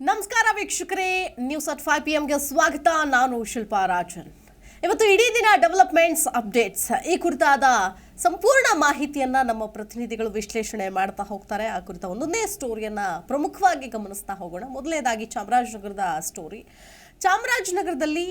ನಮಸ್ಕಾರ ವೀಕ್ಷಕರೇ. News at five P ಎಂಗೆ ಸ್ವಾಗತ. ನಾನು ಶಿಲ್ಪಾ ರಾಜನ್. ಇವತ್ತು ಇಡೀ ದಿನ ಡೆವಲಪ್ಮೆಂಟ್ಸ್ ಅಪ್ಡೇಟ್ಸ್ ಈ ಕುರಿತಾದ ಸಂಪೂರ್ಣ ಮಾಹಿತಿಯನ್ನು ನಮ್ಮ ಪ್ರತಿನಿಧಿಗಳು ವಿಶ್ಲೇಷಣೆ ಮಾಡ್ತಾ ಹೋಗ್ತಾರೆ. ಆ ಕುರಿತ ಒಂದೊಂದೇ ಸ್ಟೋರಿಯನ್ನು ಪ್ರಮುಖವಾಗಿ ಗಮನಿಸ್ತಾ ಹೋಗೋಣ. ಮೊದಲನೇದಾಗಿ ಚಾಮರಾಜನಗರದ ಸ್ಟೋರಿ ಚಾಮರಾಜನಗರದಲ್ಲಿ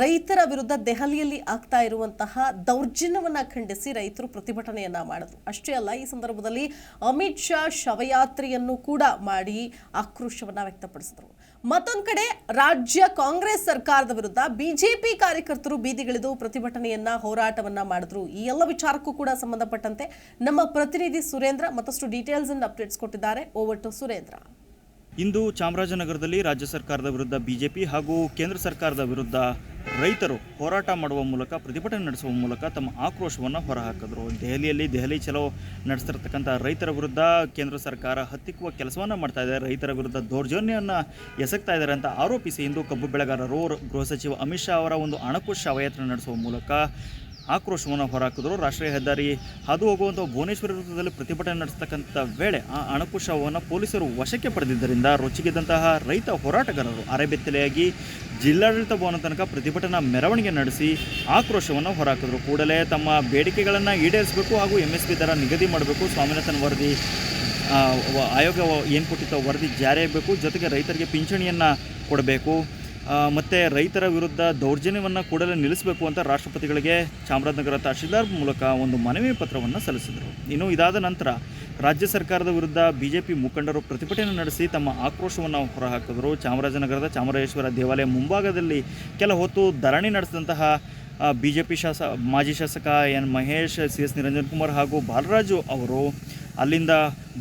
ರೈತರ ವಿರುದ್ಧ ದೆಹಲಿಯಲ್ಲಿ ಆಗ್ತಾ ಇರುವಂತಹ ದೌರ್ಜನ್ಯವನ್ನು ಖಂಡಿಸಿ ರೈತರು ಪ್ರತಿಭಟನೆಯನ್ನ ಮಾಡಿದ್ರು. ಅಷ್ಟೇ ಅಲ್ಲ, ಈ ಸಂದರ್ಭದಲ್ಲಿ ಅಮಿತ್ ಶಾ ಶವಯಾತ್ರೆಯನ್ನು ಕೂಡ ಮಾಡಿ ಆಕ್ರೋಶವನ್ನ ವ್ಯಕ್ತಪಡಿಸಿದ್ರು. ಮತ್ತೊಂದು ಕಡೆ, ರಾಜ್ಯ ಕಾಂಗ್ರೆಸ್ ಸರ್ಕಾರದ ವಿರುದ್ಧ ಬಿಜೆಪಿ ಕಾರ್ಯಕರ್ತರು ಬೀದಿಗಿಳಿದು ಪ್ರತಿಭಟನೆಯನ್ನ, ಹೋರಾಟವನ್ನ ಮಾಡಿದ್ರು. ಈ ಎಲ್ಲ ವಿಚಾರಕ್ಕೂ ಕೂಡ ಸಂಬಂಧಪಟ್ಟಂತೆ ನಮ್ಮ ಪ್ರತಿನಿಧಿ ಸುರೇಂದ್ರ ಮತ್ತಷ್ಟು ಡೀಟೇಲ್ಸ್ ಅಂಡ್ ಅಪ್ಡೇಟ್ಸ್ ಕೊಟ್ಟಿದ್ದಾರೆ. Over to Surendra. ಇಂದು ಚಾಮರಾಜನಗರದಲ್ಲಿ ರಾಜ್ಯ ಸರ್ಕಾರದ ವಿರುದ್ಧ ಬಿಜೆಪಿ ಹಾಗೂ ಕೇಂದ್ರ ಸರ್ಕಾರದ ವಿರುದ್ಧ ರೈತರು ಹೋರಾಟ ಮಾಡುವ ಮೂಲಕ, ಪ್ರತಿಭಟನೆ ನಡೆಸುವ ಮೂಲಕ ತಮ್ಮ ಆಕ್ರೋಶವನ್ನು ಹೊರಹಾಕಿದ್ರು. ದೆಹಲಿಯಲ್ಲಿ ದೆಹಲಿ ಚಲೋ ನಡೆಸ್ತಿರ್ತಕ್ಕಂಥ ರೈತರ ವಿರುದ್ಧ ಕೇಂದ್ರ ಸರ್ಕಾರ ಹತ್ತಿಕ್ಕುವ ಕೆಲಸವನ್ನು ಮಾಡ್ತಾ ಇದೆ. ರೈತರ ವಿರುದ್ಧ ದೌರ್ಜನ್ಯವನ್ನು ಎಸಗ್ತಾ ಇದ್ದಾರೆ ಅಂತ ಆರೋಪಿಸಿ ಇಂದು ಕಬ್ಬು ಬೆಳೆಗಾರರು. ಗೃಹ ಸಚಿವ ಅಮಿತ್ ಶಾ ಅವರ ಒಂದು ಅಣಕು ಶವಯಾತ್ರೆ ನಡೆಸುವ ಮೂಲಕ ಆಕ್ರೋಶವನ್ನು ಹೊರಹಾಕಿದ್ರು. ರಾಷ್ಟ್ರೀಯ ಹೆದ್ದಾರಿ ಹಾದು ಹೋಗುವಂಥ ಭುವನೇಶ್ವರಿ ವೃತ್ತದಲ್ಲಿ ಪ್ರತಿಭಟನೆ ನಡೆಸತಕ್ಕಂಥ ವೇಳೆ ಆ ಅಣಕುಶವನ್ನು ಪೊಲೀಸರು ವಶಕ್ಕೆ ಪಡೆದಿದ್ದರಿಂದ ರೊಚ್ಚಿಗೆದ್ದಂತಹ ರೈತ ಹೋರಾಟಗಾರರು ಅರೆಬೆತ್ತಲೆಯಾಗಿ ಜಿಲ್ಲಾಡಳಿತ ಭವನ ತನಕ ಪ್ರತಿಭಟನಾ ಮೆರವಣಿಗೆ ನಡೆಸಿ ಆಕ್ರೋಶವನ್ನು ಹೊರಹಾಕಿದ್ರು. ಕೂಡಲೇ ತಮ್ಮ ಬೇಡಿಕೆಗಳನ್ನು ಈಡೇರಿಸಬೇಕು ಹಾಗೂ ಎಂ ಎಸ್ ಪಿ ದರ ನಿಗದಿ ಮಾಡಬೇಕು. ಸ್ವಾಮಿನಾಥನ್ ವರದಿ ಆಯೋಗ ಏನು ಕೊಟ್ಟಿತ್ತು ಆ ವರದಿ ಜಾರಿಯಾಗಬೇಕು. ಜೊತೆಗೆ ರೈತರಿಗೆ ಪಿಂಚಣಿಯನ್ನು ಕೊಡಬೇಕು. ಮತ್ತು ರೈತರ ವಿರುದ್ಧ ದೌರ್ಜನ್ಯವನ್ನು ಕೂಡಲೇ ನಿಲ್ಲಿಸಬೇಕು ಅಂತ ರಾಷ್ಟ್ರಪತಿಗಳಿಗೆ ಚಾಮರಾಜನಗರ ತಹಶೀಲ್ದಾರ್ ಮೂಲಕ ಒಂದು ಮನವಿ ಪತ್ರವನ್ನು ಸಲ್ಲಿಸಿದರು. ಇನ್ನು ಇದಾದ ನಂತರ ರಾಜ್ಯ ಸರ್ಕಾರದ ವಿರುದ್ಧ ಬಿ ಜೆ ಪಿ ಮುಖಂಡರು ಪ್ರತಿಭಟನೆ ನಡೆಸಿ ತಮ್ಮ ಆಕ್ರೋಶವನ್ನು ಹೊರಹಾಕಿದರು. ಚಾಮರಾಜನಗರದ ಚಾಮರಾಜೇಶ್ವರ ದೇವಾಲಯ ಮುಂಭಾಗದಲ್ಲಿ ಕೆಲ ಹೊತ್ತು ಧರಣಿ ನಡೆಸಿದಂತಹ ಬಿ ಜೆ ಪಿ ಶಾಸ, ಮಾಜಿ ಶಾಸಕ N Mahesh, C S Niranjan Kumar ಹಾಗೂ ಬಾಲರಾಜು ಅವರು ಅಲ್ಲಿಂದ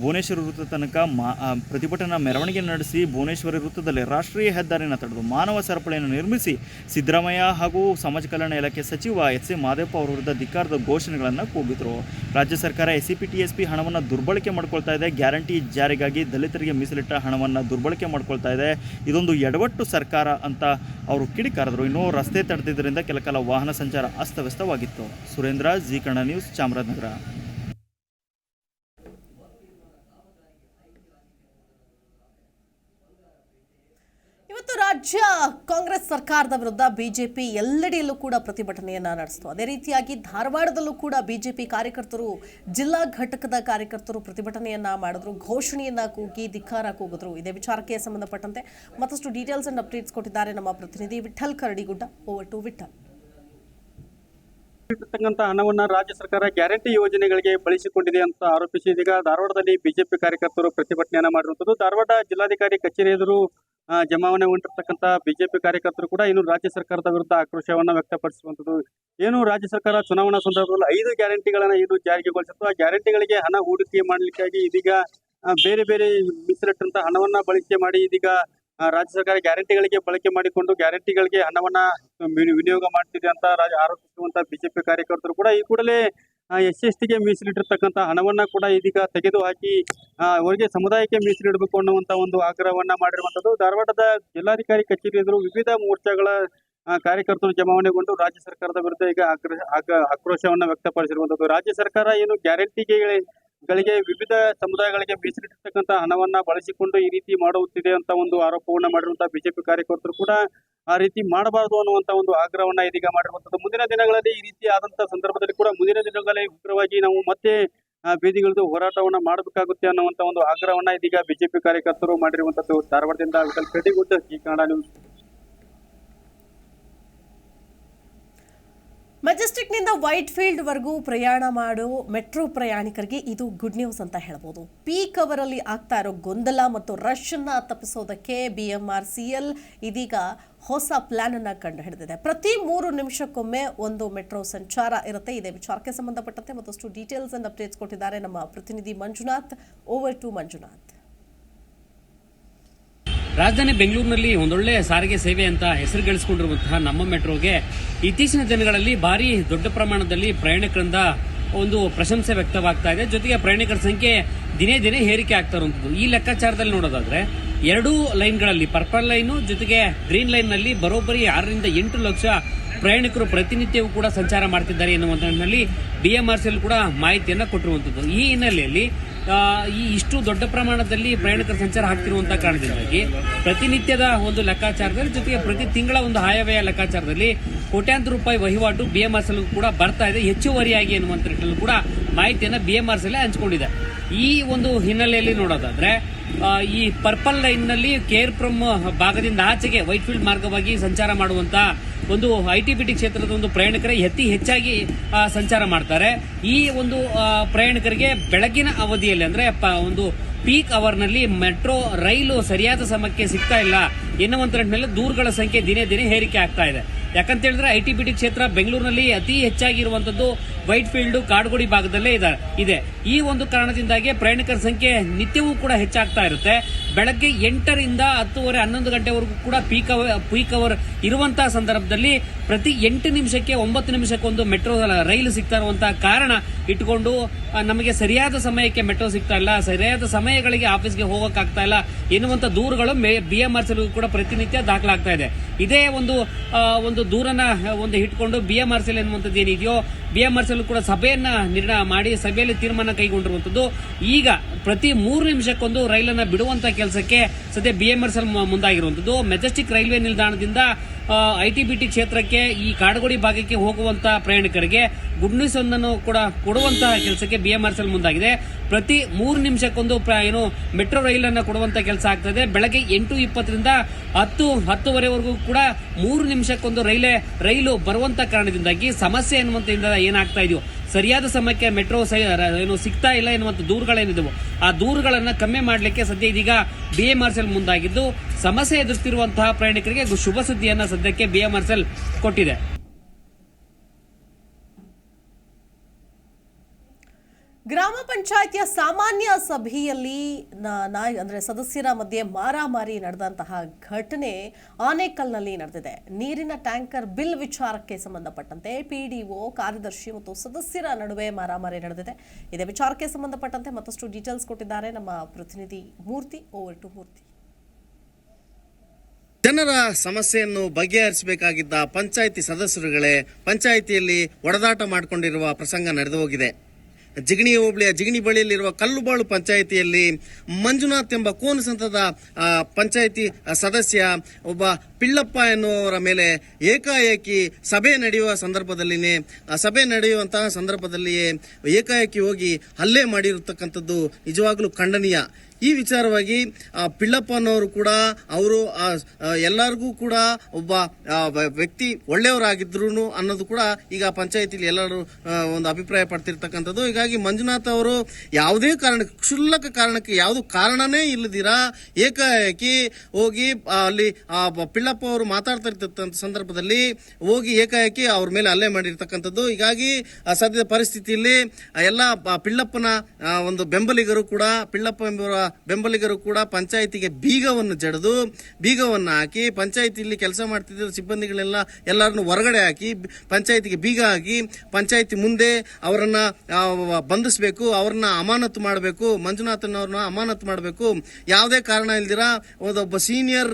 ಭುವನೇಶ್ವರ ವೃತ್ತದ ತನಕ ಮಾ ಪ್ರತಿಭಟನಾ ಮೆರವಣಿಗೆ ನಡೆಸಿ ಭುವನೇಶ್ವರಿ ವೃತ್ತದಲ್ಲಿ ರಾಷ್ಟ್ರೀಯ ಹೆದ್ದಾರಿಯನ್ನು ತಡೆದು ಮಾನವ ಸರಪಳಿಯನ್ನು ನಿರ್ಮಿಸಿ ಸಿದ್ದರಾಮಯ್ಯ ಹಾಗೂ ಸಮಾಜ ಕಲ್ಯಾಣ ಇಲಾಖೆ ಸಚಿವ ಎಚ್ ಸಿ ಮಾದೇಪ್ಪ ಅವರ ವಿರುದ್ಧ ಧಿಕ್ಕಾರದ ಘೋಷಣೆಗಳನ್ನು ಕೂಗಿದ್ರು. ರಾಜ್ಯ ಸರ್ಕಾರ S C P T S P ಹಣವನ್ನು ದುರ್ಬಳಕೆ ಮಾಡ್ಕೊಳ್ತಾ ಇದೆ. ಗ್ಯಾರಂಟಿ ಜಾರಿಗಾಗಿ ದಲಿತರಿಗೆ ಮೀಸಲಿಟ್ಟ ಹಣವನ್ನು ದುರ್ಬಳಕೆ ಮಾಡ್ಕೊಳ್ತಾ ಇದೆ. ಇದೊಂದು ಎಡವಟ್ಟು ಸರ್ಕಾರ ಅಂತ ಅವರು ಕಿಡಿಕಾರದರು. ಇನ್ನು ರಸ್ತೆ ತಡೆದಿದ್ದರಿಂದ ಕೆಲ ಕಾಲ ವಾಹನ ಸಂಚಾರ ಅಸ್ತವ್ಯಸ್ತವಾಗಿತ್ತು. Surendra, Zee Kannada news Chamarajanagar. ಇವತ್ತು ರಾಜ್ಯ ಕಾಂಗ್ರೆಸ್ ಸರ್ಕಾರದ ವಿರುದ್ಧ ಬಿಜೆಪಿ ಎಲ್ಲೆಡೆಯಲ್ಲೂ ಕೂಡ ಪ್ರತಿಭಟನೆಯನ್ನ ನಡೆಸಿತು. ಅದೇ ರೀತಿಯಾಗಿ ಧಾರವಾಡದಲ್ಲೂ ಕೂಡ ಬಿಜೆಪಿ ಕಾರ್ಯಕರ್ತರು, ಜಿಲ್ಲಾ ಘಟಕದ ಕಾರ್ಯಕರ್ತರು ಪ್ರತಿಭಟನೆಯನ್ನ ಮಾಡಿದ್ರು, ಘೋಷಣೆಯನ್ನ ಕೂಗಿ ಧಿಕ್ಕಾರ ಕೂಗಿದ್ರು. ಇದೇ ವಿಚಾರಕ್ಕೆ ಸಂಬಂಧಪಟ್ಟಂತೆ ಮತ್ತಷ್ಟು ಡೀಟೇಲ್ಸ್ ಅಂಡ್ ಅಪ್ಡೇಟ್ಸ್ ಕೊಟ್ಟಿದ್ದಾರೆ ನಮ್ಮ ಪ್ರತಿನಿಧಿ Vittal Karadigudda. Over to Vittal. ಹಣವನ್ನು ರಾಜ್ಯ ಸರ್ಕಾರ ಗ್ಯಾರಂಟಿ ಯೋಜನೆಗಳಿಗೆ ಬಳಸಿಕೊಂಡಿದೆ ಅಂತ ಆರೋಪಿಸಿ, ಇದೀಗ ಧಾರವಾಡದಲ್ಲಿ ಬಿಜೆಪಿ ಕಾರ್ಯಕರ್ತರು ಪ್ರತಿಭಟನೆಯನ್ನ ಮಾಡಿರುವಂತದ್ದು ಧಾರವಾಡ ಜಿಲ್ಲಾಧಿಕಾರಿ ಕಚೇರಿ ಎದುರು ಜಮಾವಣೆ ಹೊಂಟಿರ್ತಕ್ಕಂಥ ಬಿಜೆಪಿ ಕಾರ್ಯಕರ್ತರು ಕೂಡ ಇನ್ನು ರಾಜ್ಯ ಸರ್ಕಾರದ ವಿರುದ್ಧ ಆಕ್ರೋಶವನ್ನ ವ್ಯಕ್ತಪಡಿಸುವಂಥದ್ದು. ಏನು ರಾಜ್ಯ ಸರ್ಕಾರ ಚುನಾವಣಾ ಸಂದರ್ಭದಲ್ಲಿ ಐದು ಗ್ಯಾರಂಟಿಗಳನ್ನು ಏನು ಜಾರಿಗೆಗೊಳಿಸಿತ್ತು ಆ ಗ್ಯಾರಂಟಿಗಳಿಗೆ ಹಣ ಹೂಡಿಕೆ ಮಾಡಲಿಕ್ಕಾಗಿ ಇದೀಗ ಬೇರೆ ಬೇರೆ ಮೀಸಲಿಟ್ಟಂತ ಹಣವನ್ನ ಬಳಕೆ ಮಾಡಿ ಇದೀಗ ರಾಜ್ಯ ಸರ್ಕಾರ ಗ್ಯಾರಂಟಿಗಳಿಗೆ ಬಳಕೆ ಮಾಡಿಕೊಂಡು ಗ್ಯಾರಂಟಿಗಳಿಗೆ ಹಣವನ್ನ ವಿನಿ- ವಿನಿಯೋಗ ಮಾಡ್ತಿದೆ ಅಂತ ರಾಜ, ಆರೋಪಿಸುವಂತ ಬಿಜೆಪಿ ಕಾರ್ಯಕರ್ತರು ಕೂಡ ಈ ಕೂಡಲೇ ಎಸ್ ಎಸ್ ಟಿಗೆ ಮೀಸಲಿಟ್ಟಿರ್ತಕ್ಕಂಥ ಹಣವನ್ನ ಕೂಡ ಇದೀಗ ತೆಗೆದು ಹಾಕಿ ಆ, ಅವರಿಗೆ ಸಮುದಾಯಕ್ಕೆ ಮೀಸಲಿಡಬೇಕು ಅನ್ನುವಂಥ ಒಂದು ಆಗ್ರಹವನ್ನ ಮಾಡಿರುವಂಥದ್ದು. ಧಾರವಾಡದ ಜಿಲ್ಲಾಧಿಕಾರಿ ಕಚೇರಿ ಎದುರು ವಿವಿಧ ಮೋರ್ಚಾಗಳ ಕಾರ್ಯಕರ್ತರು ಜಮಾವಣೆಗೊಂಡು ರಾಜ್ಯ ಸರ್ಕಾರದ ವಿರುದ್ಧ ಈಗ ಆಕ್ರೋಶವನ್ನು ವ್ಯಕ್ತಪಡಿಸಿರುವಂಥದ್ದು. ರಾಜ್ಯ ಸರ್ಕಾರ ಏನು ಗ್ಯಾರಂಟಿಗೆ ಗಳಿಗೆ ವಿವಿಧ ಸಮುದಾಯಗಳಿಗೆ ಮೀಸಲಿಟ್ಟಿರ್ತಕ್ಕಂಥ ಹಣವನ್ನ ಬಳಸಿಕೊಂಡು ಈ ರೀತಿ ಮಾಡುತ್ತಿದೆ ಅಂತ ಒಂದು ಆರೋಪವನ್ನ ಮಾಡಿರುವಂತಹ ಬಿಜೆಪಿ ಕಾರ್ಯಕರ್ತರು ಕೂಡ ಆ ರೀತಿ ಮಾಡಬಾರದು ಅನ್ನುವಂತ ಒಂದು ಆಗ್ರಹವನ್ನ ಇದೀಗ ಮಾಡಿರುವಂತದ್ದು. ಮುಂದಿನ ದಿನಗಳಲ್ಲಿ ಈ ರೀತಿ ಆದಂತ ಸಂದರ್ಭದಲ್ಲಿ ಕೂಡ ಮುಂದಿನ ದಿನಗಳಲ್ಲಿ ಉಗ್ರವಾಗಿ ನಾವು ಮತ್ತೆ ಆ, ಬೀದಿಗಿಳಿದು ಹೋರಾಟವನ್ನ ಮಾಡಬೇಕಾಗುತ್ತೆ ಅನ್ನುವಂತ ಒಂದು ಆಗ್ರಹವನ್ನ ಇದೀಗ ಬಿಜೆಪಿ ಕಾರ್ಯಕರ್ತರು ಮಾಡಿರುವಂತದ್ದು. ಧಾರವಾಡದಿಂದ ಈ ಕನ್ನಡ ನ್ಯೂಸ್. ಮೆಜೆಸ್ಟಿಕ್ನಿಂದ ವೈಟ್ ಫೀಲ್ಡ್ ವರೆಗೂ ಪ್ರಯಾಣ ಮಾಡೋ ಮೆಟ್ರೋ ಪ್ರಯಾಣಿಕರಿಗೆ ಇದು ಗುಡ್ ನ್ಯೂಸ್ ಅಂತ ಹೇಳ್ಬೋದು. ಪೀಕ್ ಅವರಲ್ಲಿ ಆಗ್ತಾ ಇರೋ ಗೊಂದಲ ಮತ್ತು ರಶ್ ಅನ್ನ ತಪ್ಪಿಸೋದಕ್ಕೆ B M R C L ಇದೀಗ ಹೊಸ ಪ್ಲಾನ್ ಅನ್ನ ಕಂಡು ಹಿಡಿದಿದೆ ಪ್ರತಿ ಮೂರು ನಿಮಿಷಕ್ಕೊಮ್ಮೆ ಒಂದು ಮೆಟ್ರೋ ಸಂಚಾರ ಇರುತ್ತೆ. ಇದೇ ವಿಚಾರಕ್ಕೆ ಸಂಬಂಧಪಟ್ಟಂತೆ ಮತ್ತಷ್ಟು ಡೀಟೇಲ್ಸ್ ಅಂಡ್ ಅಪ್ಡೇಟ್ಸ್ ಕೊಟ್ಟಿದ್ದಾರೆ ನಮ್ಮ ಪ್ರತಿನಿಧಿ ಮಂಜುನಾಥ್. Over to Manjunath. ರಾಜಧಾನಿ ಬೆಂಗಳೂರಿನಲ್ಲಿ ಒಂದೊಳ್ಳೆ ಸಾರಿಗೆ ಸೇವೆ ಅಂತ ಹೆಸರು ಗಳಿಸಿಕೊಂಡಿರುವಂತಹ ನಮ್ಮ ಮೆಟ್ರೋಗೆ ಇತ್ತೀಚಿನ ದಿನಗಳಲ್ಲಿ ಭಾರಿ ದೊಡ್ಡ ಪ್ರಮಾಣದಲ್ಲಿ ಪ್ರಯಾಣಿಕರಿಂದ ಒಂದು ಪ್ರಶಂಸೆ ವ್ಯಕ್ತವಾಗ್ತಾ ಇದೆ. ಜೊತೆಗೆ ಪ್ರಯಾಣಿಕರ ಸಂಖ್ಯೆ ದಿನೇ ದಿನೇ ಏರಿಕೆ ಆಗ್ತಾ ಇರುವಂಥದ್ದು. ಈ ಲೆಕ್ಕಾಚಾರದಲ್ಲಿ ನೋಡೋದಾದ್ರೆ ಎರಡೂ ಲೈನ್ಗಳಲ್ಲಿ ಪರ್ಪಲ್ ಲೈನು, ಜೊತೆಗೆ ಗ್ರೀನ್ ಲೈನ್ನಲ್ಲಿ ಬರೋಬ್ಬರಿ ಆರರಿಂದ ಎಂಟು ಲಕ್ಷ ಪ್ರಯಾಣಿಕರು ಪ್ರತಿನಿತ್ಯವೂ ಕೂಡ ಸಂಚಾರ ಮಾಡ್ತಿದ್ದಾರೆ ಎನ್ನುವಂತ ನಿಟ್ಟಿನಲ್ಲಿ ಸಿಯಲ್ಲಿ ಕೂಡ ಮಾಹಿತಿಯನ್ನು ಕೊಟ್ಟಿರುವಂಥದ್ದು. ಈ ಹಿನ್ನೆಲೆಯಲ್ಲಿ ಈ ಇಷ್ಟು ದೊಡ್ಡ ಪ್ರಮಾಣದಲ್ಲಿ ಪ್ರಯಾಣಿಕರ ಸಂಚಾರ ಆಗ್ತಿರುವಂತಹ ಕಾರಣದಿಂದಾಗಿ ಪ್ರತಿನಿತ್ಯದ ಒಂದು ಲೆಕ್ಕಾಚಾರದಲ್ಲಿ ಜೊತೆಗೆ ಪ್ರತಿ ತಿಂಗಳ ಒಂದು ಆಯವ್ಯಯ ಲೆಕ್ಕಾಚಾರದಲ್ಲಿ ಕೋಟ್ಯಾಂತರ ರೂಪಾಯಿ ವಹಿವಾಟು ಬಿ ಎಂ ಆರ್ ಕೂಡ ಬರ್ತಾ ಇದೆ. ಹೆಚ್ಚುವರಿಯಾಗಿ ಎನ್ನುವಂತ ನಿಟ್ಟಿನಲ್ಲಿ ಕೂಡ ಮಾಹಿತಿಯನ್ನು ಬಿ ಎಂ ಆರ್ ಹಂಚಿಕೊಂಡಿದೆ ಈ ಒಂದು ಹಿನ್ನೆಲೆಯಲ್ಲಿ ನೋಡೋದಾದ್ರೆ ಈ ಪರ್ಪಲ್ ಲೈನ್ನಲ್ಲಿ ಕೇರ್ ಫ್ರಮ್ ಭಾಗದಿಂದ ಆಚೆಗೆ ವೈಟ್ ಫೀಲ್ಡ್ ಮಾರ್ಗವಾಗಿ ಸಂಚಾರ ಮಾಡುವಂತ ಒಂದು ಐ ಟಿ ಕ್ಷೇತ್ರದ ಒಂದು ಪ್ರಯಾಣಿಕರೇ ಅತಿ ಹೆಚ್ಚಾಗಿ ಸಂಚಾರ ಮಾಡ್ತಾರೆ. ಈ ಒಂದು ಪ್ರಯಾಣಿಕರಿಗೆ ಬೆಳಗಿನ ಅವಧಿಯಲ್ಲಿ ಅಂದ್ರೆ ಒಂದು ಪೀಕ್ ಅವರ್ನಲ್ಲಿ ಮೆಟ್ರೋ ರೈಲು ಸರಿಯಾದ ಸಮಯಕ್ಕೆ ಸಿಗ್ತಾ ಇಲ್ಲ. ಎನ್ನುವಂತ ಮೇಲೆ ದೂರುಗಳ ಸಂಖ್ಯೆ ದಿನೇ ದಿನೇ ಹೇರಿಕೆ ಆಗ್ತಾ ಇದೆ. ಯಾಕಂತ ಹೇಳಿದ್ರೆ ಐಟಿ ಬಿಟಿ ಬಿ ಕ್ಷೇತ್ರ ಬೆಂಗಳೂರಿನಲ್ಲಿ ಅತಿ ಹೆಚ್ಚಾಗಿರುವಂತದ್ದು ವೈಟ್ ಫೀಲ್ಡ್, ಕಾಡುಗುಡಿ ಭಾಗದಲ್ಲೇ ಇದೆ ಇದೆ. ಈ ಒಂದು ಕಾರಣದಿಂದಾಗಿ ಪ್ರಯಾಣಿಕರ ಸಂಖ್ಯೆ ನಿತ್ಯವೂ ಕೂಡ ಹೆಚ್ಚಾಗ್ತಾ ಇರುತ್ತೆ. ಬೆಳಗ್ಗೆ ಎಂಟರಿಂದ ಹತ್ತುವರೆ, ಹನ್ನೊಂದು ಗಂಟೆವರೆಗೂ ಕೂಡ ಪೀಕ್ ಅವರ್ ಪೀಕ್ ಅವರ್ ಇರುವಂತಹ ಸಂದರ್ಭದಲ್ಲಿ ಪ್ರತಿ ಎಂಟು ನಿಮಿಷಕ್ಕೆ ಒಂಬತ್ತು ನಿಮಿಷಕ್ಕೊಂದು ಮೆಟ್ರೋ ರೈಲು ಸಿಗ್ತಾ ಇರುವಂತಹ ಕಾರಣ ಇಟ್ಕೊಂಡು ನಮಗೆ ಸರಿಯಾದ ಸಮಯಕ್ಕೆ ಮೆಟ್ರೋ ಸಿಗ್ತಾ ಇಲ್ಲ. ಸರಿಯಾದ ಸಮಯಗಳಿಗೆ ಆಫೀಸ್ಗೆ ಹೋಗೋಕ್ಕಾಗ್ತಾ ಇಲ್ಲ ಎನ್ನುವಂತ ದೂರುಗಳು ಬಿ ಆರ್ ಕೂಡ ಪ್ರತಿನಿತ್ಯ ದಾಖಲಾಗ್ತಾ ಇದೆ. ಇದೇ ಒಂದು ಒಂದು ದೂರನ ಒಂದು ಇಟ್ಕೊಂಡು ಬಿ ಎಂ ಆರ್ ಸಿ ಎನ್ನುವಂಥದ್ದು ಏನಿದೆಯೋ ಬಿ ಎಂ ಆರ್ ಕೂಡ ಸಭೆಯನ್ನ ನಿರ್ಣಯ ಮಾಡಿ, ಸಭೆಯಲ್ಲಿ ತೀರ್ಮಾನ ಕೈಗೊಂಡಿರುವಂತದ್ದು ಈಗ ಪ್ರತಿ ಮೂರು ನಿಮಿಷಕ್ಕೊಂದು ರೈಲನ್ನ ಬಿಡುವಂತ ಕೆಲಸಕ್ಕೆ ಸದ್ಯ ಬಿ ಎಂ ಆರ್ ಎಲ್ ಮುಂದಾಗಿರುವಂತದ್ದು ಮೆಜೆಸ್ಟಿಕ್ ರೈಲ್ವೆ ನಿಲ್ದಾಣದಿಂದ ಐ ಟಿ ಬಿ ಟಿ ಕ್ಷೇತ್ರಕ್ಕೆ ಈ ಕಾಡುಗೋಡಿ ಭಾಗಕ್ಕೆ ಹೋಗುವಂತ ಪ್ರಯಾಣಿಕರಿಗೆ ಗುಡ್ ನ್ಯೂಸ್ ಒಂದನ್ನು ಕೂಡ ಕೊಡುವಂತಹ ಕೆಲಸಕ್ಕೆ ಬಿ ಎಂ ಆರ್ ಎಲ್ ಮುಂದಾಗಿದೆ. ಪ್ರತಿ ಮೂರು ನಿಮಿಷಕ್ಕೊಂದು ಏನು ಮೆಟ್ರೋ ರೈಲನ್ನು ಕೊಡುವಂತ ಕೆಲಸ ಆಗ್ತದೆ. ಬೆಳಗ್ಗೆ ಎಂಟು ಇಪ್ಪತ್ತರಿಂದ ಹತ್ತು, ಹತ್ತುವರೆವರೆಗೂ ಕೂಡ ಮೂರು ನಿಮಿಷಕ್ಕೊಂದು ರೈಲೇ, ರೈಲು ಬರುವಂತ ಕಾರಣದಿಂದಾಗಿ ಸಮಸ್ಯೆ ಎನ್ನುವಂತ ಏನಾಗ್ತಾ ಇದೆಯೋ, ಸರಿಯಾದ ಸಮಯಕ್ಕೆ ಮೆಟ್ರೋ ಸೈ- ಏನು ಸಿಗ್ತಾ ಇಲ್ಲ ಎನ್ನುವಂಥ ದೂರುಗಳೇನಿದವು, ಆ ದೂರುಗಳನ್ನು ಕಮ್ಮಿ ಮಾಡಲಿಕ್ಕೆ ಸದ್ಯ ಇದೀಗ ಬಿ ಎಂ ಆರ್ ಎಲ್ ಮುಂದಾಗಿದ್ದು, ಸಮಸ್ಯೆ ಎದುರಿಸ್ತಿರುವಂತಹ ಪ್ರಯಾಣಿಕರಿಗೆ ಶುಭ ಸುದ್ದಿಯನ್ನು ಸದ್ಯಕ್ಕೆ ಬಿ ಎಂ ಆರ್ ಎಲ್ ಕೊಟ್ಟಿದೆ ಗ್ರಾಮ ಪಂಚಾಯಿತಿಯ ಸಾಮಾನ್ಯ ಸಭೆಯಲ್ಲಿ ನಾಯ್ ಅಂದ್ರೆ ಸದಸ್ಯರ ಮಧ್ಯೆ ಮಾರಾಮಾರಿ ನಡೆದಂತಹ ಘಟನೆ ಆನೇಕಲ್ನಲ್ಲಿ ನಡೆದಿದೆ. ನೀರಿನ ಟ್ಯಾಂಕರ್ ಬಿಲ್ ವಿಚಾರಕ್ಕೆ ಸಂಬಂಧಪಟ್ಟಂತೆ ಪಿಡಿಒ ಕಾರ್ಯದರ್ಶಿ ಮತ್ತು ಸದಸ್ಯರ ನಡುವೆ ಮಾರಾಮಾರಿ ನಡೆದಿದೆ. ಇದೇ ವಿಚಾರಕ್ಕೆ ಸಂಬಂಧಪಟ್ಟಂತೆ ಮತ್ತಷ್ಟು ಡೀಟೇಲ್ಸ್ ಕೊಟ್ಟಿದ್ದಾರೆ ನಮ್ಮ ಪ್ರತಿನಿಧಿ ಮೂರ್ತಿ ಓವರ್ ಟು ಮೂರ್ತಿ. ಜನರ ಸಮಸ್ಯೆಯನ್ನು ಬಗೆಹರಿಸಬೇಕಾಗಿದ್ದ ಪಂಚಾಯಿತಿ ಸದಸ್ಯರುಗಳೇ ಪಂಚಾಯಿತಿಯಲ್ಲಿ ಒಡೆದಾಟ ಮಾಡಿಕೊಂಡಿರುವ ಪ್ರಸಂಗ ನಡೆದು ಹೋಗಿದೆ. ಜಿಗಣಿ ಹೋಬಳಿಯ ಜಿಗಣಿ ಬಳಿಯಲ್ಲಿರುವ ಕಲ್ಲುಬಾಳು ಪಂಚಾಯಿತಿಯಲ್ಲಿ ಮಂಜುನಾಥ್ ಎಂಬ ಕೋನ ಸಂತದ ಪಂಚಾಯಿತಿ ಸದಸ್ಯ ಒಬ್ಬ ಪಿಳ್ಳಪ್ಪ ಎನ್ನುವವರ ಮೇಲೆ ಏಕಾಏಕಿ ಸಭೆ ನಡೆಯುವ ಸಂದರ್ಭದಲ್ಲಿನೇ ಸಭೆ ನಡೆಯುವಂತಹ ಸಂದರ್ಭದಲ್ಲಿಯೇ ಏಕಾಏಕಿ ಹೋಗಿ ಹಲ್ಲೆ ಮಾಡಿರತಕ್ಕಂಥದ್ದು ನಿಜವಾಗ್ಲೂ ಖಂಡನೀಯ. ಈ ವಿಚಾರವಾಗಿ ಪಿಳ್ಳಪ್ಪನವರು ಕೂಡ, ಅವರು ಎಲ್ಲರಿಗೂ ಕೂಡ ಒಬ್ಬ ವ್ಯಕ್ತಿ ಒಳ್ಳೆಯವರಾಗಿದ್ರು ಅನ್ನೋದು ಕೂಡ ಈಗ ಪಂಚಾಯತಿಲಿ ಎಲ್ಲರೂ ಒಂದು ಅಭಿಪ್ರಾಯ ಪಡ್ತಿರ್ತಕ್ಕಂಥದ್ದು. ಹೀಗಾಗಿ ಮಂಜುನಾಥ್ ಅವರು ಯಾವುದೇ ಕಾರಣಕ್ಕೆ, ಕ್ಷುಲ್ಲಕ ಕಾರಣಕ್ಕೆ ಯಾವುದು ಕಾರಣನೇ ಇಲ್ಲದಿರಾ, ಏಕಾಏಕಿ ಹೋಗಿ ಅಲ್ಲಿ ಪಿಳ್ಳಪ್ಪ ಅವರು ಮಾತಾಡ್ತಾ ಇರ್ತಕ್ಕಂಥ ಸಂದರ್ಭದಲ್ಲಿ ಹೋಗಿ ಏಕಾಏಕಿ ಅವ್ರ ಮೇಲೆ ಹಲ್ಲೆ ಮಾಡಿರ್ತಕ್ಕಂಥದ್ದು. ಹೀಗಾಗಿ ಸದ್ಯದ ಪರಿಸ್ಥಿತಿಯಲ್ಲಿ ಎಲ್ಲ ಪಿಳ್ಳಪ್ಪನ ಒಂದು ಬೆಂಬಲಿಗರು ಕೂಡ, ಪಿಳ್ಳಪ್ಪ ಎಂಬುವರ ಬೆಂಬಲಿಗರು ಕೂಡ ಪಂಚಾಯಿತಿಗೆ ಬೀಗವನ್ನು ಜಡಿದು, ಬೀಗವನ್ನು ಹಾಕಿ, ಪಂಚಾಯಿತಿಯಲ್ಲಿ ಕೆಲಸ ಮಾಡ್ತಿದ್ದ ಸಿಬ್ಬಂದಿಗಳೆಲ್ಲ ಎಲ್ಲರನ್ನು ಹೊರಗಡೆ ಹಾಕಿ, ಪಂಚಾಯಿತಿಗೆ ಬೀಗ ಹಾಕಿ, ಪಂಚಾಯಿತಿ ಮುಂದೆ ಅವರನ್ನ ಬಂಧಿಸಬೇಕು, ಅವ್ರನ್ನ ಅಮಾನತು ಮಾಡಬೇಕು ಮಂಜುನಾಥನವ್ರನ್ನ ಅಮಾನತು ಮಾಡಬೇಕು. ಯಾವುದೇ ಕಾರಣ ಇಲ್ದಿರ ಒಂದೊಬ್ಬ ಸೀನಿಯರ್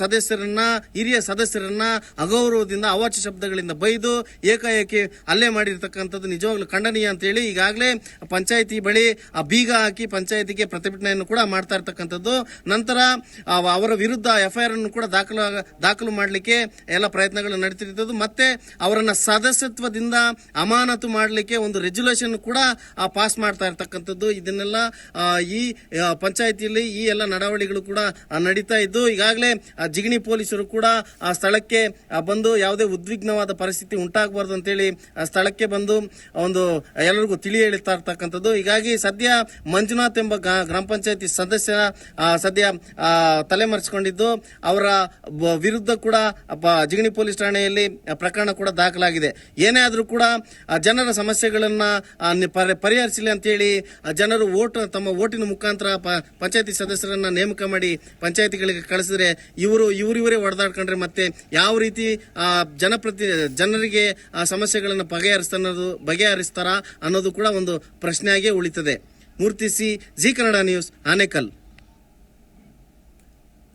ಸದಸ್ಯರನ್ನ, ಹಿರಿಯ ಸದಸ್ಯರನ್ನ ಅಗೌರವದಿಂದ ಅವಾಚ್ಯ ಶಬ್ದಗಳಿಂದ ಬೈದು, ಏಕಾಏಕಿ ಹಲ್ಲೆ ಮಾಡಿರ್ತಕ್ಕಂಥದ್ದು ನಿಜವಾಗ್ಲೂ ಖಂಡನೀಯ ಅಂತೇಳಿ ಈಗಾಗಲೇ ಪಂಚಾಯಿತಿ ಬಳಿ ಆ ಬೀಗ ಹಾಕಿ ಪಂಚಾಯಿತಿಗೆ ಪ್ರತಿಭಟನೆಯನ್ನು ಕೂಡ ಮಾಡ್ತಾ ಇರ್ತಕ್ಕಂಥದ್ದು. ನಂತರ ಅವರ ವಿರುದ್ಧ ಎಫ್ಐಆರ್ ಅನ್ನು ಕೂಡ ದಾಖಲು ದಾಖಲು ಮಾಡಲಿಕ್ಕೆ ಎಲ್ಲ ಪ್ರಯತ್ನಗಳು ನಡೀತಿರ್ತದ್ದು ಮತ್ತೆ ಅವರನ್ನ ಸದಸ್ಯತ್ವದಿಂದ ಅಮಾನತು ಮಾಡಲಿಕ್ಕೆ ಒಂದು ರೆಜುಲೇಷನ್ ಕೂಡ ಪಾಸ್ ಮಾಡ್ತಾ ಇರ್ತಕ್ಕಂಥದ್ದು. ಇದನ್ನೆಲ್ಲ ಈ ಪಂಚಾಯತಿಯಲ್ಲಿ ಈ ಎಲ್ಲ ನಡಾವಳಿಗಳು ಕೂಡ ನಡೀತಾ ಇದ್ದು, ಈಗಾಗಲೇ ಜಿಗಣಿ ಪೊಲೀಸರು ಕೂಡ, ಆ, ಸ್ಥಳಕ್ಕೆ ಬಂದು ಯಾವುದೇ ಉದ್ವಿಗ್ನವಾದ ಪರಿಸ್ಥಿತಿ ಉಂಟಾಗಬಾರ್ದು ಅಂತೇಳಿ ಸ್ಥಳಕ್ಕೆ ಬಂದು ಒಂದು ಎಲ್ಲರಿಗೂ ತಿಳಿ ಹೇಳ್ತಾ ಇರ್ತಕ್ಕಂಥದ್ದು. ಹೀಗಾಗಿ ಸದ್ಯ ಮಂಜುನಾಥ್ ಎಂಬ ಗ್ರಾಮ ಪಂಚಾಯತಿ ಸದಸ್ಯ ಸದಸ್ಯರ ಸದ್ಯ ತಲೆಮರೆಸಿಕೊಂಡಿದ್ದು, ಅವರ ವಿರುದ್ಧ ಕೂಡ ಜಿಗಣಿ ಪೊಲೀಸ್ ಠಾಣೆಯಲ್ಲಿ ಪ್ರಕರಣ ಕೂಡ ದಾಖಲಾಗಿದೆ. ಏನೇ ಆದರೂ ಕೂಡ ಜನರ ಸಮಸ್ಯೆಗಳನ್ನು ಪರಿಹರಿಸಲಿ ಅಂತೇಳಿ ಜನರು ಓಟ್ ತಮ್ಮ ಓಟಿನ ಮುಖಾಂತರ ಪಂಚಾಯತಿ ಸದಸ್ಯರನ್ನು ನೇಮಕ ಮಾಡಿ ಪಂಚಾಯತಿಗಳಿಗೆ ಕಳಿಸಿದ್ರೆ, ಇವರು, ಇವರಿವರೇ ಹೊಡೆದಾಡ್ಕೊಂಡ್ರೆ ಮತ್ತೆ ಯಾವ ರೀತಿ ಜನಪ್ರತಿ, ಜನರಿಗೆ ಸಮಸ್ಯೆಗಳನ್ನು ಬಗೆಹರಿಸ್ತಾರೆ ಅನ್ನೋದು ಬಗೆಹರಿಸ್ತಾರ ಅನ್ನೋದು ಕೂಡ ಒಂದು ಪ್ರಶ್ನೆಯಾಗೇ ಉಳಿತದೆ. ಮೂರ್ತಿಸಿ ಜಿ ಕನ್ನಡ ನ್ಯೂಸ್ ಆನೇಕಲ್.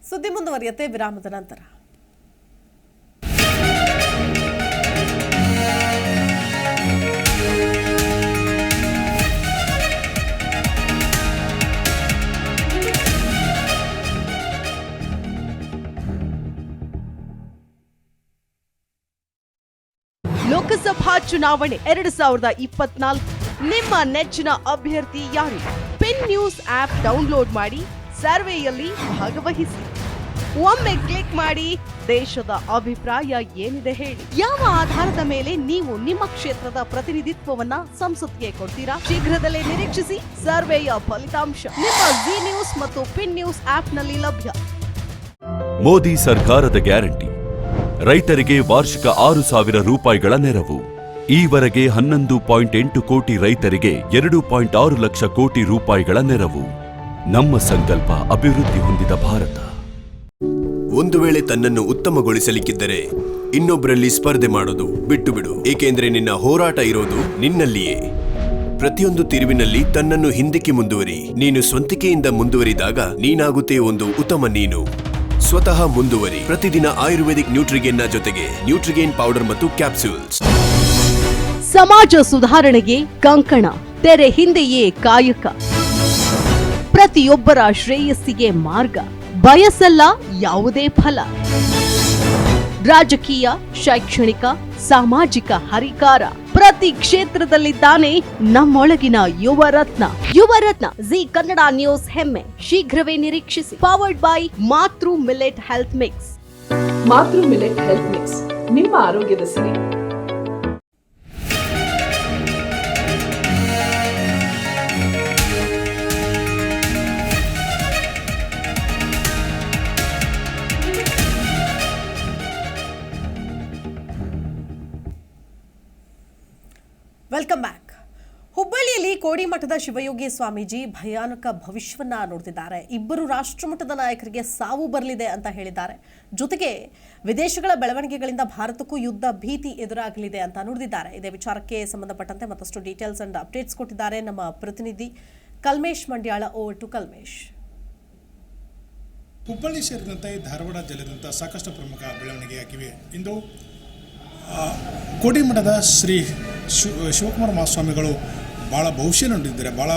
ಸುದ್ದಿ ಮುಂದುವರಿಯತ್ತೆ ವಿರಾಮದ ನಂತರ. ಲೋಕಸಭಾ ಚುನಾವಣೆ ಎರಡು ಸಾವಿರದ ಇಪ್ಪತ್ನಾಲ್ಕು. ನಿಮ್ಮ ನೆಚ್ಚಿನ ಅಭ್ಯರ್ಥಿ ಯಾರು? ಪಿನ್ ನ್ಯೂಸ್ ಆಪ್ ಡೌನ್ಲೋಡ್ ಮಾಡಿ ಸರ್ವೆಯಲ್ಲಿ ಭಾಗವಹಿಸಿ. ಒಮ್ಮೆ ಕ್ಲಿಕ್ ಮಾಡಿ ದೇಶದ ಅಭಿಪ್ರಾಯ ಏನಿದೆ ಹೇಳಿ. ಯಾವ ಆಧಾರದ ಮೇಲೆ ನೀವು ನಿಮ್ಮ ಕ್ಷೇತ್ರದ ಪ್ರತಿನಿಧಿತ್ವವನ್ನ ಸಂಸತ್ಗೆ ಕೊಡ್ತೀರಾ? ಶೀಘ್ರದಲ್ಲೇ ನಿರೀಕ್ಷಿಸಿ ಸರ್ವೆಯ ಫಲಿತಾಂಶ. ನಿಮ್ಮ ಜಿ ನ್ಯೂಸ್ ಮತ್ತು ಪಿನ್ ನ್ಯೂಸ್ ಆಪ್ನಲ್ಲಿ ಲಭ್ಯ. ಮೋದಿ ಸರ್ಕಾರದ ಗ್ಯಾರಂಟಿ. ರೈತರಿಗೆ ವಾರ್ಷಿಕ ಆರು ಸಾವಿರ ರೂಪಾಯಿಗಳ ನೆರವು. ಈವರೆಗೆ ಹನ್ನೊಂದು ಪಾಯಿಂಟ್ ಎಂಟು ಕೋಟಿ ರೈತರಿಗೆ ಎರಡು ಪಾಯಿಂಟ್ ಆರು ಲಕ್ಷ ಕೋಟಿ ರೂಪಾಯಿಗಳ ನೆರವು. ನಮ್ಮ ಸಂಕಲ್ಪ ಅಭಿವೃದ್ಧಿ ಹೊಂದಿದ ಭಾರತ. ಒಂದು ವೇಳೆ ತನ್ನನ್ನು ಉತ್ತಮಗೊಳಿಸಲಿಕ್ಕಿದ್ದರೆ ಇನ್ನೊಬ್ಬರಲ್ಲಿ ಸ್ಪರ್ಧೆ ಮಾಡೋದು ಬಿಟ್ಟು ಬಿಡು ಏಕೆಂದರೆ ನಿನ್ನ ಹೋರಾಟ ಇರೋದು ನಿನ್ನಲ್ಲಿಯೇ. ಪ್ರತಿಯೊಂದು ತಿರುವಿನಲ್ಲಿ ತನ್ನನ್ನು ಹಿಂದಕ್ಕೆ ಮುಂದುವರಿ. ನೀನು ಸ್ವಂತಿಕೆಯಿಂದ ಮುಂದುವರಿದಾಗ ನೀನಾಗುತ್ತೆ ಒಂದು ಉತ್ತಮ ನೀನು. ಸ್ವತಃ ಮುಂದುವರಿ. ಪ್ರತಿದಿನ ಆಯುರ್ವೇದಿಕ್ ನ್ಯೂಟ್ರಿಗೇನ್ನ ಜೊತೆಗೆ ನ್ಯೂಟ್ರಿಗೇನ್ ಪೌಡರ್ ಮತ್ತು ಕ್ಯಾಪ್ಸೂಲ್ಸ್. ಸಮಾಜ ಸುಧಾರಣೆಗೆ ಕಂಕಣ, ತೆರೆ ಹಿಂದೆಯೇ ಕಾಯಕ. ಪ್ರತಿಯೊಬ್ಬರ ಶ್ರೇಯಸ್ಸಿಗೆ ಮಾರ್ಗ, ಬಯಸಲ್ಲ ಯಾವುದೇ ಫಲ. ರಾಜಕೀಯ, ಶೈಕ್ಷಣಿಕ, ಸಾಮಾಜಿಕ ಹರಿಕಾರ, ಪ್ರತಿ ಕ್ಷೇತ್ರದಲ್ಲಿದ್ದಾನೆ ನಮ್ಮೊಳಗಿನ ಯುವರತ್ನ. ಯುವರತ್ನ, ಜಿ ಕನ್ನಡ ನ್ಯೂಸ್ ಹೆಮ್ಮೆ. ಶೀಘ್ರವೇ ನಿರೀಕ್ಷಿಸಿ. Powered by Matru millet health mix. Matru millet health mix. ನಿಮ್ಮ ಆರೋಗ್ಯದ ಸಿರಿ ವೆಲ್ಕಮ್ ಬ್ಯಾಕ್ ಹುಬ್ಬಳ್ಳಿಯಲ್ಲಿ ಕೋಡಿಮಠದ ಶಿವಯೋಗಿ ಸ್ವಾಮೀಜಿ ಭಯಾನಕ ಭವಿಷ್ಯವನ್ನ ನೋಡ್ತಿದ್ದಾರೆ. ಇಬ್ಬರು ರಾಷ್ಟ್ರಮಟ್ಟದ ನಾಯಕರಿಗೆ ಸಾವು ಬರಲಿದೆ ಅಂತ ಹೇಳಿದ್ದಾರೆ. ಜೊತೆಗೆ ವಿದೇಶಗಳ ಬೆಳವಣಿಗೆಗಳಿಂದ ಭಾರತಕ್ಕೂ ಯುದ್ಧ ಭೀತಿ ಎದುರಾಗಲಿದೆ ಅಂತ ನುಡಿದಿದ್ದಾರೆ. ಇದೇ ವಿಚಾರಕ್ಕೆ ಸಂಬಂಧಪಟ್ಟಂತೆ ಮತ್ತಷ್ಟು ಡೀಟೇಲ್ಸ್ ಅಂಡ್ ಅಪ್ಡೇಟ್ಸ್ ಕೊಟ್ಟಿದ್ದಾರೆ ನಮ್ಮ ಪ್ರತಿನಿಧಿ Kalmesh ಮಂಡ್ಯಾಳ. Over to Kalmesh. Hubballi ಸೇರಿದಂತೆ ಧಾರವಾಡ ಜಿಲ್ಲೆಯಾದ್ಯಂತ ಸಾಕಷ್ಟು ಪ್ರಮುಖ ಬೆಳವಣಿಗೆಯಾಗಿವೆ. ಇಂದು ಆ, ಕೋಡಿಮಠದ ಶ್ರೀ ಶಿವ ಶಿವಕುಮಾರ ಮಹಾಸ್ವಾಮಿಗಳು ಭಾಳ ಭವಿಷ್ಯ ನೋಡಿದ್ದಾರೆ ಭಾಳ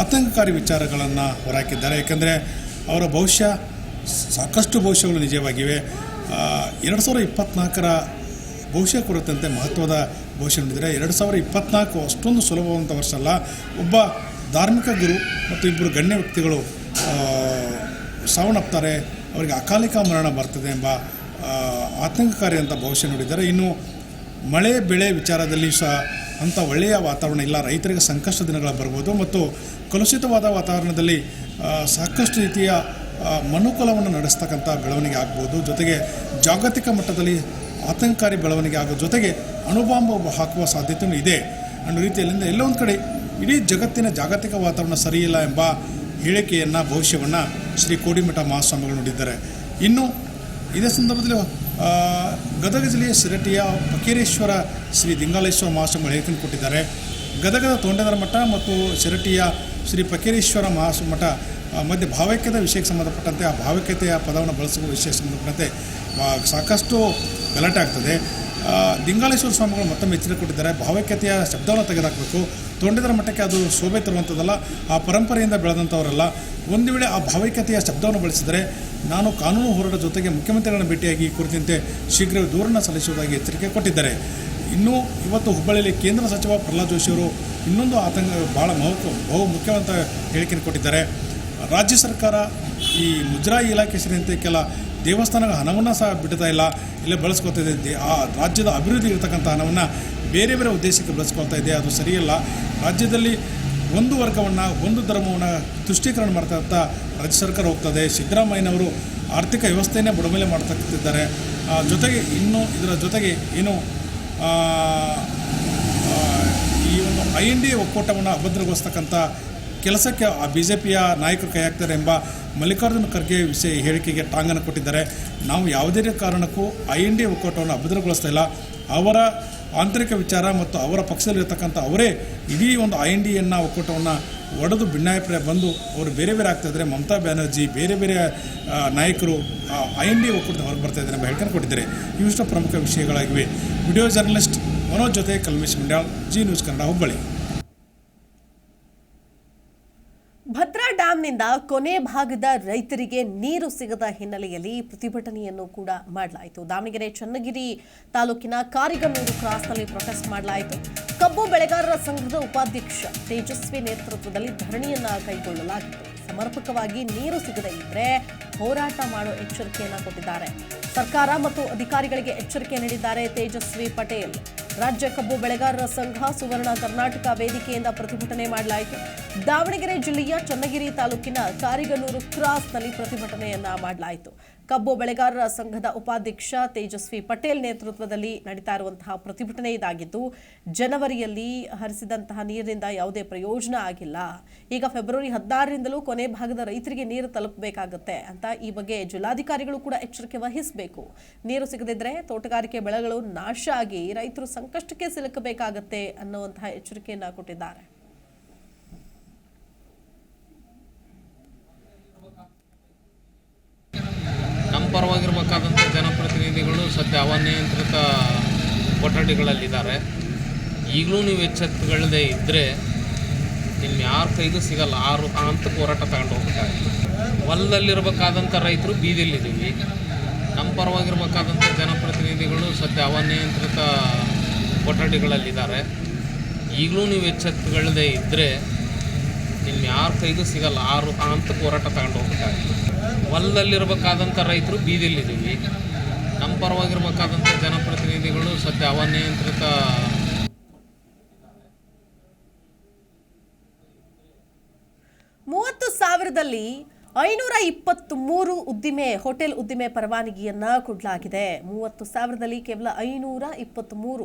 ಆತಂಕಕಾರಿ ವಿಚಾರಗಳನ್ನು ಹೊರಹಾಕಿದ್ದಾರೆ. ಏಕೆಂದರೆ ಅವರ ಭವಿಷ್ಯ ಸಾಕಷ್ಟು ಭವಿಷ್ಯಗಳು ನಿಜವಾಗಿವೆ. ಎರಡು ಸಾವಿರದ ಇಪ್ಪತ್ನಾಲ್ಕರ ಭವಿಷ್ಯ ಕುರಿತಂತೆ ಮಹತ್ವದ ಭವಿಷ್ಯ ನುಡಿದರೆ ಎರಡು ಸಾವಿರದ ಇಪ್ಪತ್ನಾಲ್ಕು ಅಷ್ಟೊಂದು ಸುಲಭವಂತ ವರ್ಷ ಅಲ್ಲ. ಒಬ್ಬ ಧಾರ್ಮಿಕ ಗುರು ಮತ್ತು ಇಬ್ಬರು ಗಣ್ಯ ವ್ಯಕ್ತಿಗಳು ಸಾವನ್ನಪ್ತಾರೆ. ಅವರಿಗೆ ಅಕಾಲಿಕ ಮರಣ ಬರ್ತದೆ ಎಂಬ ಆತಂಕಕಾರಿ ಅಂತ ಭವಿಷ್ಯ ನೋಡಿದ್ದಾರೆ ಇನ್ನು ಮಳೆ, ಬೆಳೆ ವಿಚಾರದಲ್ಲಿ ಸಹ ಅಂಥ ಒಳ್ಳೆಯ ವಾತಾವರಣ ಇಲ್ಲ. ರೈತರಿಗೆ ಸಂಕಷ್ಟ ದಿನಗಳ ಬರ್ಬೋದು ಮತ್ತು ಕಲುಷಿತವಾದ ವಾತಾವರಣದಲ್ಲಿ ಸಾಕಷ್ಟು ರೀತಿಯ ಮನುಕುಲವನ್ನು ನಡೆಸ್ತಕ್ಕಂಥ ಬೆಳವಣಿಗೆ ಆಗ್ಬೋದು. ಜೊತೆಗೆ ಜಾಗತಿಕ ಮಟ್ಟದಲ್ಲಿ ಆತಂಕಕಾರಿ ಬೆಳವಣಿಗೆ ಆಗೋ ಜೊತೆಗೆ ಅಣುಬಾಂಬ್ ಹಾಕುವ ಸಾಧ್ಯತೆಯೂ ಇದೆ. ಅನ್ನೋ ರೀತಿಯಲ್ಲಿಂದ ಎಲ್ಲೋ ಒಂದು ಕಡೆ ಇಡೀ ಜಗತ್ತಿನ ಜಾಗತಿಕ ವಾತಾವರಣ ಸರಿಯಿಲ್ಲ ಎಂಬ ಹೇಳಿಕೆಯನ್ನು, ಭವಿಷ್ಯವನ್ನು ಶ್ರೀ ಕೋಡಿಮಠ ಮಹಾಸ್ವಾಮಿಗಳು ನೋಡಿದ್ದಾರೆ. ಇನ್ನು ಇದೇ ಸಂದರ್ಭದಲ್ಲಿ ಗದಗ ಜಿಲ್ಲೆಯ ಸಿರಟಿಯ ಫಕೀರೇಶ್ವರ ಶ್ರೀ ದಿಂಗಾಲೇಶ್ವರ ಮಹಾಸ್ವಾಮಿಗಳು ಹೇಳಿಕೆಯನ್ನು ಕೊಟ್ಟಿದ್ದಾರೆ. ಗದಗದ ತೋಂಡೇದರ ಮಠ ಮತ್ತು ಸಿರಟಿಯ ಶ್ರೀ ಫಕೀರೇಶ್ವರ ಮಹಾಸ್, ಮಠ ಮಧ್ಯ ಭಾವೈಕ್ಯದ ವಿಷಯಕ್ಕೆ ಸಂಬಂಧಪಟ್ಟಂತೆ ಆ ಭಾವೈಕ್ಯತೆಯ ಪದವನ್ನು ಬಳಸುವ ವಿಷಯಕ್ಕೆ ಸಂಬಂಧಪಟ್ಟಂತೆ ಸಾಕಷ್ಟು ಗಲಾಟೆ ಆಗ್ತದೆ. ದಿಂಗಾಲೇಶ್ವರ ಸ್ವಾಮಿಗಳು ಮತ್ತೊಮ್ಮೆ ಎಚ್ಚರಿಕೆ ಕೊಟ್ಟಿದ್ದಾರೆ. ಭಾವೈಕ್ಯತೆಯ ಶಬ್ದವನ್ನು ತೆಗೆದುಹಾಕಬೇಕು ತೋಂಡದರ ಮಠಕ್ಕೆ ಅದು ಶೋಭೆ ತರುವಂಥದ್ದಲ್ಲ, ಆ ಪರಂಪರೆಯಿಂದ ಬೆಳೆದಂಥವರಲ್ಲ. ಒಂದು ವೇಳೆ ಆ ಭಾವೈಕ್ಯತೆಯ ಶಬ್ದವನ್ನು ಬಳಸಿದರೆ ನಾನು ಕಾನೂನು ಹೋರಾಟ ಜೊತೆಗೆ ಮುಖ್ಯಮಂತ್ರಿಗಳನ್ನು ಭೇಟಿಯಾಗಿ ಈ ಕುರಿತಂತೆ ಶೀಘ್ರವೇ ದೂರನ್ನು ಸಲ್ಲಿಸುವುದಾಗಿ ಎಚ್ಚರಿಕೆ ಕೊಟ್ಟಿದ್ದಾರೆ. ಇನ್ನು ಇವತ್ತು ಹುಬ್ಬಳ್ಳಿಯಲ್ಲಿ ಕೇಂದ್ರ ಸಚಿವ ಪ್ರಹ್ಲಾದ್ ಜೋಶಿ ಅವರು ಇನ್ನೊಂದು ಆತಂಕ ಭಾಳ ಮಹತ್ವ, ಬಹು ಮುಖ್ಯವಂತ ಹೇಳಿಕೆಯನ್ನು ಕೊಟ್ಟಿದ್ದಾರೆ. ರಾಜ್ಯ ಸರ್ಕಾರ ಈ ಮುಜರಾಯಿ ಇಲಾಖೆ ಸೇರಿದಂತೆ ಕೆಲ ದೇವಸ್ಥಾನಗಳ ಹಣವನ್ನು ಸಹ ಬಿಡ್ತಾ ಇಲ್ಲ, ಇಲ್ಲೇ ಬಳಸ್ಕೊಳ್ತಾ ಇದೆ. ಆ ರಾಜ್ಯದ ಅಭಿವೃದ್ಧಿ ಇರತಕ್ಕಂಥ ಹಣವನ್ನು ಬೇರೆ ಬೇರೆ ಉದ್ದೇಶಕ್ಕೆ ಬಳಸ್ಕೊಳ್ತಾ ಇದೆ. ಅದು ಸರಿಯಲ್ಲ. ರಾಜ್ಯದಲ್ಲಿ ಒಂದು ವರ್ಗವನ್ನು, ಒಂದು ಧರ್ಮವನ್ನು ತುಷ್ಟೀಕರಣ ಮಾಡ್ತಾ ರಾಜ್ಯ ಸರ್ಕಾರ ಹೋಗ್ತದೆ. ಸಿದ್ದರಾಮಯ್ಯನವರು ಆರ್ಥಿಕ ವ್ಯವಸ್ಥೆಯನ್ನೇ ಬುಡಮೇಲೆ ಮಾಡ್ತಕ್ಕಿದ್ದಾರೆ ಜೊತೆಗೆ ಇನ್ನು ಇದರ ಜೊತೆಗೆ ಏನು ಈ ಒಂದು ಐ ಎನ್ ಡಿ ಒಕ್ಕೂಟವನ್ನು ಅಭದ್ರಗೊಳಿಸ್ತಕ್ಕಂಥ ಕೆಲಸಕ್ಕೆ ಆ ಬಿ ಜೆ ಪಿಯ ನಾಯಕರು ಕೈ ಹಾಕ್ತಾರೆ ಎಂಬ ಮಲ್ಲಿಕಾರ್ಜುನ ಖರ್ಗೆ ವಿಷಯ ಹೇಳಿಕೆಗೆ ಟಾಂಗನ್ನು ಕೊಟ್ಟಿದ್ದಾರೆ. ನಾವು ಯಾವುದೇ ಕಾರಣಕ್ಕೂ ಐ ಎನ್ ಡಿ ಒಕ್ಕೂಟವನ್ನು ಅಭದ್ರಗೊಳಿಸ್ತಾ ಇಲ್ಲ. ಅವರ ಆಂತರಿಕ ವಿಚಾರ ಮತ್ತು ಅವರ ಪಕ್ಷದಲ್ಲಿರ್ತಕ್ಕಂಥ ಅವರೇ ಇಡೀ ಒಂದು ಐ ಎನ್ ಡಿ ಎನ್ನ, ಒಕ್ಕೂಟವನ್ನು ಒಡೆದು ಭಿನ್ನಾಭಿಪ್ರಾಯ ಬಂದು ಅವರು ಬೇರೆ ಬೇರೆ ಆಗ್ತಾ ಇದ್ದಾರೆ. ಮಮತಾ ಬ್ಯಾನರ್ಜಿ, ಬೇರೆ ಬೇರೆ ನಾಯಕರು ಐ ಎನ್ ಡಿ ಒಕ್ಕೂಟದ ಹೊರಗೆ ಬರ್ತಾ ಇದ್ದಾರೆ ಎಂಬ ಹೇಳ್ಕೊಂಡು ಕೊಟ್ಟಿದ್ದಾರೆ. ಇವಿಷ್ಟು ಪ್ರಮುಖ ವಿಷಯಗಳಾಗಿವೆ. ವಿಡಿಯೋ ಜರ್ನಲಿಸ್ಟ್ ಮನೋಜ್ ಜೊತೆ ಕಲ್ಮೇಶ್ ಮಂಡ್ಯಾಳ್, ಜಿ ನ್ಯೂಸ್ ಕನ್ನಡ ಹುಬ್ಬಳ್ಳಿ. ಡ್ಯಾಂನಿಂದ ಕೊನೆ ಭಾಗದ ರೈತರಿಗೆ ನೀರು ಸಿಗದ ಹಿನ್ನೆಲೆಯಲ್ಲಿ ಪ್ರತಿಭಟನೆಯನ್ನು ಕೂಡ ಮಾಡಲಾಯಿತು. ದಾವಣಗೆರೆ, ಚನ್ನಗಿರಿ ತಾಲೂಕಿನ ಕಾರಿಗನೂರು ಕ್ರಾಸ್ನಲ್ಲಿ ಪ್ರೊಟೆಸ್ಟ್ ಮಾಡಲಾಯಿತು. ಕಬ್ಬು ಬೆಳೆಗಾರರ ಸಂಘದ ಉಪಾಧ್ಯಕ್ಷ ತೇಜಸ್ವಿ ನೇತೃತ್ವದಲ್ಲಿ ಧರಣಿಯನ್ನ ಕೈಗೊಳ್ಳಲಾಗಿತ್ತು. ಸಮರ್ಪಕವಾಗಿ ನೀರು ಸಿಗದೇ ಇದ್ರೆ ಹೋರಾಟ ಮಾಡೋ ಎಚ್ಚರಿಕೆಯನ್ನ ಕೊಟ್ಟಿದ್ದಾರೆ. ಸರ್ಕಾರ ಮತ್ತು ಅಧಿಕಾರಿಗಳಿಗೆ ಎಚ್ಚರಿಕೆ ನೀಡಿದ್ದಾರೆ ತೇಜಸ್ವಿ ಪಟೇಲ್. ರಾಜ್ಯ ಕಬ್ಬು ಬೆಳೆಗಾರರ ಸಂಘ ಸುವರ್ಣ ಕರ್ನಾಟಕ ವೇದಿಕೆಯಿಂದ ಪ್ರತಿಭಟನೆ ಮಾಡಲಾಯಿತು. ದಾವಣಗೆರೆ ಜಿಲ್ಲೆಯ ಚನ್ನಗಿರಿ ತಾಲೂಕಿನ ಕಾರಿಗನೂರು ಕ್ರಾಸ್ನಲ್ಲಿ ಪ್ರತಿಭಟನೆಯನ್ನ ಮಾಡಲಾಯಿತು. ಕಬ್ಬು ಬೆಳೆಗಾರರ ಸಂಘದ ಉಪಾಧ್ಯಕ್ಷ ತೇಜಸ್ವಿ ಪಟೇಲ್ ನೇತೃತ್ವದಲ್ಲಿ ನಡೀತಾ ಇರುವಂತಹ ಪ್ರತಿಭಟನೆ ಇದಾಗಿದ್ದು, ಜನವರಿಯಲ್ಲಿ ಹರಿಸಿದಂತಹ ನೀರಿನಿಂದ ಯಾವುದೇ ಪ್ರಯೋಜನ ಆಗಿಲ್ಲ. ಈಗ ಫೆಬ್ರವರಿ ಹದಿನಾರರಿಂದಲೂ ಕೊನೆ ಭಾಗದ ರೈತರಿಗೆ ನೀರು ತಲುಪಬೇಕಾಗುತ್ತೆ ಅಂತ ಈ ಬಗ್ಗೆ ಜಿಲ್ಲಾಧಿಕಾರಿಗಳು ಕೂಡ ಎಚ್ಚರಿಕೆ ವಹಿಸಬೇಕು. ನೀರು ಸಿಗದಿದ್ರೆ ತೋಟಗಾರಿಕೆ ಬೆಳೆಗಳು ನಾಶ ಆಗಿ ರೈತರು ಸಂಕಷ್ಟಕ್ಕೆ ಸಿಲುಕಬೇಕಾಗತ್ತೆ ಅನ್ನುವಂತಹ ಎಚ್ಚರಿಕೆಯನ್ನು ಕೊಟ್ಟಿದ್ದಾರೆ ನಮ್ಮ ಪರವಾಗಿರ್ಬೇಕಾದಂಥ ಜನಪ್ರತಿನಿಧಿಗಳು ಸದ್ಯ ಅವನಿಯಂತ್ರಿತ ಕೊಠಡಿಗಳಲ್ಲಿದ್ದಾರೆ. ಈಗಲೂ ನೀವು ಎಚ್ಚೆತ್ತುಗಳದೇ ಇದ್ದರೆ ನಿಮ್ಮ ಯಾರ ಕೈಗೂ ಸಿಗಲ್ಲ. ಆರು ಅಂತ ಹೋರಾಟ ತಗೊಂಡು ಹೋಗ್ಬೇಕಾಗಿತ್ತು. ಹೊಲದಲ್ಲಿರಬೇಕಾದಂಥ ರೈತರು ಬೀದಿಯಲ್ಲಿದ್ದೀವಿ. ನಮ್ಮ ಪರವಾಗಿರ್ಬೇಕಾದಂಥ ಜನಪ್ರತಿನಿಧಿಗಳು ಸದ್ಯ ಅವನಿಯಂತ್ರಿತ ಕೊಠಡಿಗಳಲ್ಲಿದ್ದಾರೆ. ಈಗಲೂ ನೀವು ಎಚ್ಚೆತ್ತುಗಳದೇ ಇದ್ದರೆ ನಿಮ್ಮ ಯಾರ ಕೈಗೂ ಸಿಗಲ್ಲ. ಆರು ಅಂತ ಹೋರಾಟ ತಗೊಂಡು ಹೋಗ್ತಾರೆ ಹೊಲದಲ್ಲಿರ್ಬೇಕಾದಂಥ ರೈತರು ಬೀದಿಲಿದ್ದೀವಿ ನಮ್ಮ ಪರವಾಗಿರ್ಬೇಕಾದಂಥ ಜನಪ್ರತಿನಿಧಿಗಳು ಸದ್ಯ ಅವನಿಯಂತ್ರಿತ ಮೂವತ್ತು ಸಾವಿರದಲ್ಲಿ ಐನೂರ ಇಪ್ಪತ್ತು ಮೂರು ಉದ್ದಿಮೆ, ಹೋಟೆಲ್ ಉದ್ದಿಮೆ ಪರವಾನಗಿಯನ್ನ ಕೊಡಲಾಗಿದೆ. ಮೂವತ್ತು ಸಾವಿರದಲ್ಲಿ ಕೇವಲ ಐನೂರ ಇಪ್ಪತ್ತು ಮೂರು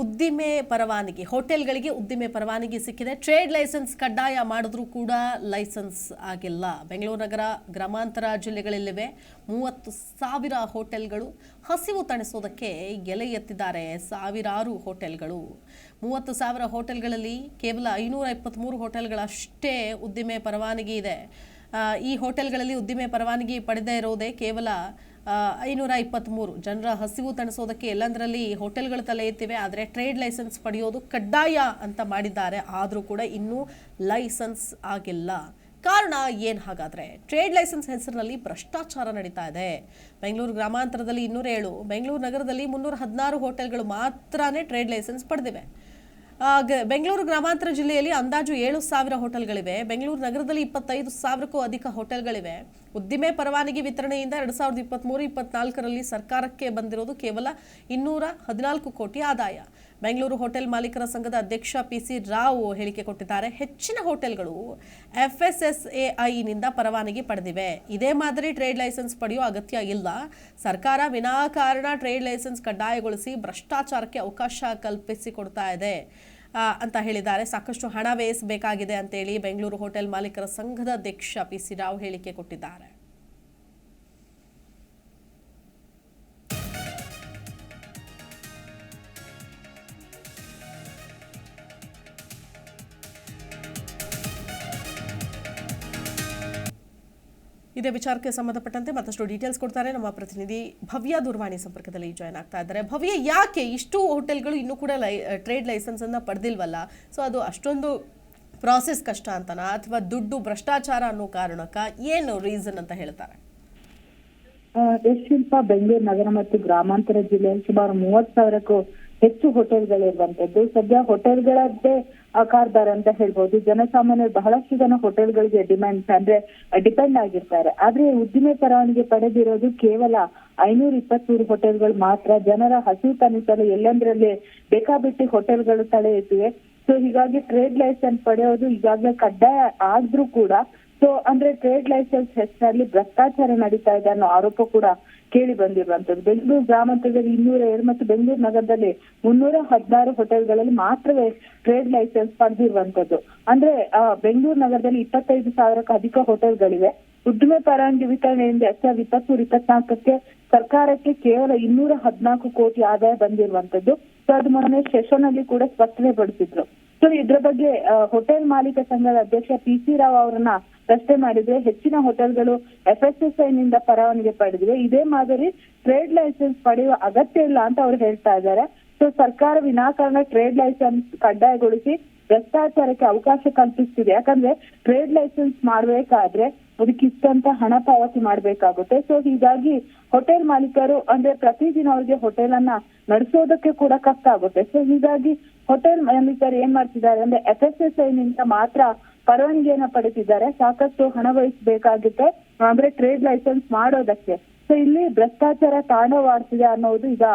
ಉದ್ದಿಮೆ ಪರವಾನಗಿ, ಹೋಟೆಲ್ಗಳಿಗೆ ಉದ್ದಿಮೆ ಪರವಾನಗಿ ಸಿಕ್ಕಿದೆ. ಟ್ರೇಡ್ ಲೈಸೆನ್ಸ್ ಕಡ್ಡಾಯ ಮಾಡಿದ್ರೂ ಕೂಡ ಲೈಸೆನ್ಸ್ ಆಗಿಲ್ಲ. ಬೆಂಗಳೂರು ನಗರ, ಗ್ರಾಮಾಂತರ ಜಿಲ್ಲೆಗಳಲ್ಲಿವೆ. ಮೂವತ್ತು ಸಾವಿರ ಹೋಟೆಲ್ಗಳು ಹಸಿವು ತಣಿಸೋದಕ್ಕೆ ಎಲೆ ಎತ್ತಿದ್ದಾರೆ ಸಾವಿರಾರು ಹೋಟೆಲ್ಗಳು. ಮೂವತ್ತು ಸಾವಿರ ಹೋಟೆಲ್ಗಳಲ್ಲಿ ಕೇವಲ ಐನೂರ ಇಪ್ಪತ್ತ್ಮೂರು ಹೋಟೆಲ್ಗಳಷ್ಟೇ ಉದ್ದಿಮೆ ಪರವಾನಗಿ ಇದೆ. ಈ ಹೋಟೆಲ್ಗಳಲ್ಲಿ ಉದ್ದಿಮೆ ಪರವಾನಗಿ ಪಡೆದೇ ಇರೋದೇ ಕೇವಲ ಐನೂರ ಇಪ್ಪತ್ತ್ಮೂರು ಜನರ ಹಸಿವು ತಣಿಸೋದಕ್ಕೆ ಎಲ್ಲಂದರಲ್ಲಿ ಹೋಟೆಲ್ಗಳು ತಲೆ ಎತ್ತಿವೆ ಆದರೆ ಟ್ರೇಡ್ ಲೈಸೆನ್ಸ್ ಪಡೆಯೋದು ಕಡ್ಡಾಯ ಅಂತ ಮಾಡಿದ್ದಾರೆ. ಆದರೂ ಕೂಡ ಇನ್ನೂ ಲೈಸೆನ್ಸ್ ಆಗಿಲ್ಲ. ಕಾರಣ ಏನು ಹಾಗಾದರೆ? ಟ್ರೇಡ್ ಲೈಸೆನ್ಸ್ ಹೆಸರಿನಲ್ಲಿ ಭ್ರಷ್ಟಾಚಾರ ನಡೀತಾ ಇದೆ. ಬೆಂಗಳೂರು ಗ್ರಾಮಾಂತರದಲ್ಲಿ ಇನ್ನೂರ ಏಳು ಬೆಂಗಳೂರು ನಗರದಲ್ಲಿ ಮುನ್ನೂರ ಹದಿನಾರು ಹೋಟೆಲ್ಗಳು ಮಾತ್ರನೇ ಟ್ರೇಡ್ ಲೈಸೆನ್ಸ್ ಪಡೆದಿವೆ. ಬೆಂಗಳೂರು ಗ್ರಾಮಾಂತರ ಜಿಲ್ಲೆಯಲ್ಲಿ ಅಂದಾಜು ಏಳು ಸಾವಿರ ಹೋಟೆಲ್ಗಳಿವೆ. ಬೆಂಗಳೂರು ನಗರದಲ್ಲಿ ಇಪ್ಪತ್ತೈದು ಸಾವಿರಕ್ಕೂ ಅಧಿಕ ಹೋಟೆಲ್ಗಳಿವೆ. ಉದ್ದಿಮೆ ಪರವಾನಗಿ ವಿತರಣೆಯಿಂದ ಎರಡು ಸಾವಿರದ ಇಪ್ಪತ್ತ್ಮೂರು ಇಪ್ಪತ್ನಾಲ್ಕರಲ್ಲಿ ಸರ್ಕಾರಕ್ಕೆ ಬಂದಿರೋದು ಕೇವಲ ಇನ್ನೂರ ಹದಿನಾಲ್ಕು ಕೋಟಿ ಆದಾಯ. ಬೆಂಗಳೂರು ಹೋಟೆಲ್ ಮಾಲೀಕರ ಸಂಘದ ಅಧ್ಯಕ್ಷ ಪಿ ಸಿ ರಾವ್ ಹೇಳಿಕೆ ಕೊಟ್ಟಿದ್ದಾರೆ. ಹೆಚ್ಚಿನ ಹೋಟೆಲ್ಗಳು ಎಫ್ಎಸ್ಎಸ್ಎಐನಿಂದ ಪರವಾನಗಿ ಪಡೆದಿವೆ. ಇದೇ ಮಾದರಿ ಟ್ರೇಡ್ ಲೈಸೆನ್ಸ್ ಪಡೆಯುವ ಅಗತ್ಯ ಇಲ್ಲ. ಸರ್ಕಾರ ವಿನಾಕಾರಣ ಟ್ರೇಡ್ ಲೈಸೆನ್ಸ್ ಕಡ್ಡಾಯಗೊಳಿಸಿ ಭ್ರಷ್ಟಾಚಾರಕ್ಕೆ ಅವಕಾಶ ಕಲ್ಪಿಸಿಕೊಡ್ತಾ ಇದೆ. ಅಂತ ಹೇಳಿದ್ದಾರೆ. ಸಾಕಷ್ಟು ಹಣ ವ್ಯಯಿಸಬೇಕಾಗಿದೆ ಅಂತೇಳಿ ಬೆಂಗಳೂರು ಹೋಟೆಲ್ ಮಾಲೀಕರ ಸಂಘದ ಅಧ್ಯಕ್ಷ ಪಿ ಸಿ ರಾವ್ ಹೇಳಿಕೆ ಕೊಟ್ಟಿದ್ದಾರೆ. ಇದೇ ವಿಚಾರಕ್ಕೆ ಸಂಬಂಧಪಟ್ಟಂತೆ ಮತ್ತಷ್ಟು ಡೀಟೇಲ್ಸ್ ಕೊಡ್ತಾರೆ. ನಮ್ಮ ಪ್ರತಿನಿಧಿ ಭವ್ಯ ದೂರವಾಣಿ ಸಂಪರ್ಕದಲ್ಲಿ ಜಾಯ್ನ್ ಆಗ್ತಾ ಇದ್ದಾರೆ. ಭವ್ಯ ಯಾಕೆ ಇಷ್ಟು ಹೋಟೆಲ್ಗಳು ಇನ್ನೂ ಕೂಡ ಲೈ ಟ್ರೇಡ್ ಲೈಸೆನ್ಸ್ ಅನ್ನ ಪಡೆದಿಲ್ವಲ್ಲ? ಸೊ ಅದು ಅಷ್ಟೊಂದು ಪ್ರಾಸೆಸ್ ಕಷ್ಟ ಅಂತನಾ? ಅಥವಾ ದುಡ್ಡು ಭ್ರಷ್ಟಾಚಾರ ಅನ್ನೋ ಕಾರಣಕ್ಕ ಏನು ರೀಸನ್ ಅಂತ ಹೇಳ್ತಾರೆ? ಶಿಲ್ಪ ಬೆಂಗಳೂರು ನಗರ ಮತ್ತು ಗ್ರಾಮಾಂತರ ಜಿಲ್ಲೆಯಲ್ಲಿ ಸುಮಾರು ಮೂವತ್ ಸಾವಿರಕ್ಕೂ ಹೆಚ್ಚು ಹೋಟೆಲ್ಗಳಿರುವಂತದ್ದು ಸದ್ಯ ಹೋಟೆಲ್ಗಳದ್ದೇ ಕಾರ್ಬಾರ್ ಅಂತ ಹೇಳ್ಬೋದು. ಜನಸಾಮಾನ್ಯರು ಬಹಳಷ್ಟು ಜನ ಹೋಟೆಲ್ಗಳಿಗೆ ಡಿಮ್ಯಾಂಡ್ ಅಂದ್ರೆ ಡಿಪೆಂಡ್ ಆಗಿರ್ತಾರೆ. ಆದ್ರೆ ಉದ್ದಿಮೆ ಪರವಾನಿಗೆ ಪಡೆದಿರೋದು ಕೇವಲ ಐನೂರ ಇಪ್ಪತ್ಮೂರು ಹೋಟೆಲ್ಗಳು ಮಾತ್ರ. ಜನರ ಹಸಿವು ತನಿಸಲು ಎಲ್ಲಂದ್ರಲ್ಲಿ ಬೇಕಾಬಿಟ್ಟಿ ಹೋಟೆಲ್ಗಳು ತಲೆ ಇದ್ದಿವೆ ಸೊ ಹೀಗಾಗಿ ಟ್ರೇಡ್ ಲೈಸೆನ್ಸ್ ಪಡೆಯೋದು ಈಗಾಗಲೇ ಕಡ್ಡಾಯ ಆದ್ರೂ ಕೂಡ ಸೊ ಅಂದ್ರೆ ಟ್ರೇಡ್ ಲೈಸೆನ್ಸ್ ಹೆಸರಲ್ಲಿ ಭ್ರಷ್ಟಾಚಾರ ನಡೀತಾ ಇದೆ ಅನ್ನೋ ಆರೋಪ ಕೂಡ ಕೇಳಿ ಬಂದಿರುವಂತದ್ದು ಬೆಂಗಳೂರು ಗ್ರಾಮಾಂತರದಲ್ಲಿ ಇನ್ನೂರ ಎರಡು ಮತ್ತು ಬೆಂಗಳೂರು ನಗರದಲ್ಲಿ ಮುನ್ನೂರ ಹದಿನಾರು ಹೋಟೆಲ್ಗಳಲ್ಲಿ ಮಾತ್ರವೇ ಟ್ರೇಡ್ ಲೈಸೆನ್ಸ್ ಪಡೆದಿರುವಂತದ್ದು ಅಂದ್ರೆ ಬೆಂಗಳೂರು ನಗರದಲ್ಲಿ ಇಪ್ಪತ್ತೈದು ಸಾವಿರಕ್ಕೂ ಅಧಿಕ ಹೋಟೆಲ್ಗಳಿವೆ. ಉದ್ದಿಮೆ ಪರವಾನಗಿ ವಿತರಣೆಯಿಂದ ಎರಡ್ ಸಾವಿರದ ಇಪ್ಪತ್ಮೂರು, ಇಪ್ಪತ್ನಾಲ್ಕಕ್ಕೆ ಸರ್ಕಾರಕ್ಕೆ ಕೇವಲ ಇನ್ನೂರ ಹದಿನಾಲ್ಕು ಕೋಟಿ ಆದಾಯ ಬಂದಿರುವಂತದ್ದು ಸೊ, ಅದು ಮೊನ್ನೆ ಸೆಷನ್ ಅಲ್ಲಿ ಕೂಡ ಸ್ಪಷ್ಟನೆ ಪಡಿಸಿದ್ರು. ಸೊ, ಇದ್ರ ಬಗ್ಗೆ ಹೋಟೆಲ್ ಮಾಲೀಕ ಸಂಘದ ಅಧ್ಯಕ್ಷ ಪಿ ಸಿ ರಾವ್ ಅವರನ್ನ ಪ್ರಶ್ನೆ ಮಾಡಿದ್ರೆ ಹೆಚ್ಚಿನ ಹೋಟೆಲ್ಗಳು ಎಫ್ಎಸ್ಎಸ್ಐ ನಿಂದ ಪರವಾನಗಿ ಪಡೆದಿವೆ. ಇದೇ ಮಾದರಿ ಟ್ರೇಡ್ ಲೈಸೆನ್ಸ್ ಪಡೆಯುವ ಅಗತ್ಯ ಇಲ್ಲ ಅಂತ ಅವ್ರು ಹೇಳ್ತಾ ಇದ್ದಾರೆ. ಸೊ ಸರ್ಕಾರ ವಿನಾಕಾರಣ ಟ್ರೇಡ್ ಲೈಸೆನ್ಸ್ ಕಡ್ಡಾಯಗೊಳಿಸಿ ಭ್ರಷ್ಟಾಚಾರಕ್ಕೆ ಅವಕಾಶ ಕಲ್ಪಿಸ್ತಿದೆ. ಯಾಕಂದ್ರೆ ಟ್ರೇಡ್ ಲೈಸೆನ್ಸ್ ಮಾಡ್ಬೇಕಾದ್ರೆ ಅದಕ್ಕೆ ಇಷ್ಟಂತ ಹಣ ಪಾವತಿ ಮಾಡ್ಬೇಕಾಗುತ್ತೆ. ಸೊ ಹೀಗಾಗಿ ಹೋಟೆಲ್ ಮಾಲೀಕರು ಅಂದ್ರೆ ಪ್ರತಿದಿನ ಅವ್ರಿಗೆ ಹೋಟೆಲ್ ಅನ್ನ ನಡೆಸೋದಕ್ಕೆ ಕೂಡ ಕಷ್ಟ ಆಗುತ್ತೆ ಸೊ ಹೀಗಾಗಿ ಹೋಟೆಲ್ ಮಾಲೀಕರು ಏನ್ ಮಾಡ್ತಿದ್ದಾರೆ ಅಂದ್ರೆ ಎಫ್ ಎಸ್ ಐ ನಿಂದ ಮಾತ್ರ ಪರವಾನಗಿಯನ್ನ ಪಡೆದಿದ್ದಾರೆ. ಸಾಕಷ್ಟು ಹಣ ವಹಿಸಬೇಕಾಗುತ್ತೆ. ಅಂದ್ರೆ ಟ್ರೇಡ್ ಲೈಸೆನ್ಸ್ ಮಾಡೋದಕ್ಕೆ. ಸೊ ಇಲ್ಲಿ ಭ್ರಷ್ಟಾಚಾರ ತಾಂಡವಾಡ್ತಿದೆ ಅನ್ನೋದು ಈಗ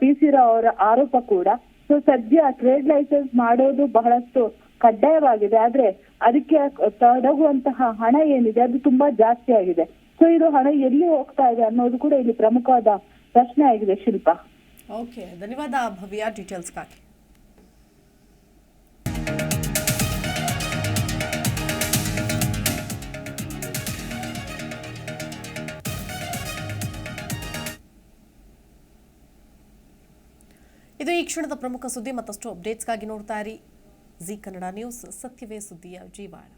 ಪಿ ಸಿ ರಾವ್ ಅವರ ಆರೋಪ ಕೂಡ. ಸೊ ಸದ್ಯ ಟ್ರೇಡ್ ಲೈಸೆನ್ಸ್ ಮಾಡೋದು ಬಹಳಷ್ಟು ಕಡ್ಡಾಯವಾಗಿದೆ. ಆದ್ರೆ ಅದಕ್ಕೆ ತೊಡಗುವಂತಹ ಹಣ ಏನಿದೆ? ಅದು ತುಂಬಾ ಜಾಸ್ತಿ ಆಗಿದೆ. ಸೊ ಇದು ಹಣ ಎಲ್ಲಿ ಹೋಗ್ತಾ ಇದೆ ಅನ್ನೋದು ಕೂಡ ಇಲ್ಲಿ ಪ್ರಮುಖವಾದ ಪ್ರಶ್ನೆ ಆಗಿದೆ ಶಿಲ್ಪ. ಓಕೆ ಧನ್ಯವಾದ ಭವ್ಯ ಇದು ಈ ಕ್ಷಣದ ಪ್ರಮುಖ ಸುದ್ದಿ ಮತ್ತಷ್ಟು ಅಪ್ಡೇಟ್ಸ್ಗಾಗಿ ನೋಡ್ತಾ ಇರಿ. ಜಿ ಕನ್ನಡ ನ್ಯೂಸ್, ಸತ್ಯವೇ ಸುದ್ದಿಯ ಜೀವಾಳ